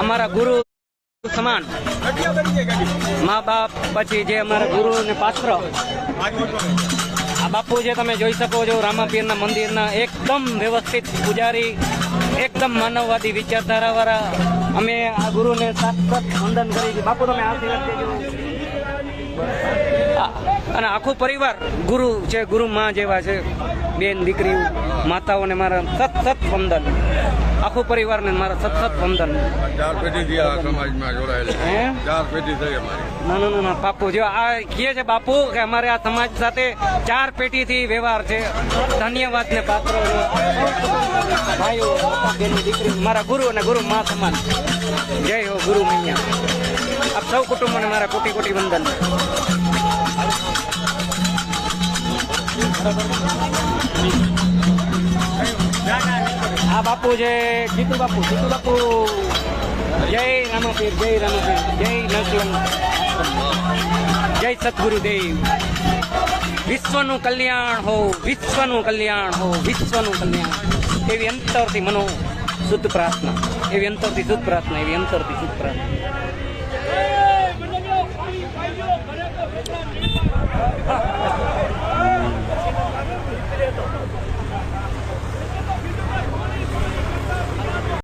અમારા ગુરુ સમાન. મા બાપ પછી જે અમારા ગુરુ ને પાત્ર. આ બાપુ જે તમે જોઈ શકો છો, રામાપીરના મંદિરના એકદમ વ્યવસ્થિત પૂજારી, એકદમ માનવવાદી વિચારધારા વાળા અમે આ ગુરુને સાક્ષાત વંદન કરી છે. બાપુ, તમે આશીર્વાદ અને આખું પરિવાર ગુરુ છે, ગુરુ માં જેવા છે. બેન દીકરી માતાઓને મારા સત સત વંદન. આખું પરિવારને મારા સત સત વંદન. ચાર પેઢીથી આ સમાજમાં જોડાયેલી. ચાર પેઢી થઈ અમારી. ના ના ના બાપુ જો આ કહે છે બાપુ કે અમારે આ સમાજ સાથે ચાર પેઢીથી વ્યવહાર છે. ધન્યવાદ ને પાત્ર ભાઈઓ દીકરી મારા ગુરુ અને ગુરુ મા સમાન. જય હો ગુરુ મૈયા. આપ સૌ કુટુંબોને મારા કોટી કોટી વંદન. આ બાપુ છે, જીતુ બાપુ જીતુ બાપુ. જય રામાપીર જય રામાપીર જય નસલમ જય સદગુરુદેવ. વિશ્વનું કલ્યાણ હો, વિશ્વનું કલ્યાણ હો, વિશ્વનું કલ્યાણ. એવી અંતરથી મનો શુદ્ધ પ્રાર્થના, એવી અંતરથી શુદ્ધ પ્રાર્થના, એવી અંતરથી શુદ્ધ પ્રાર્થના.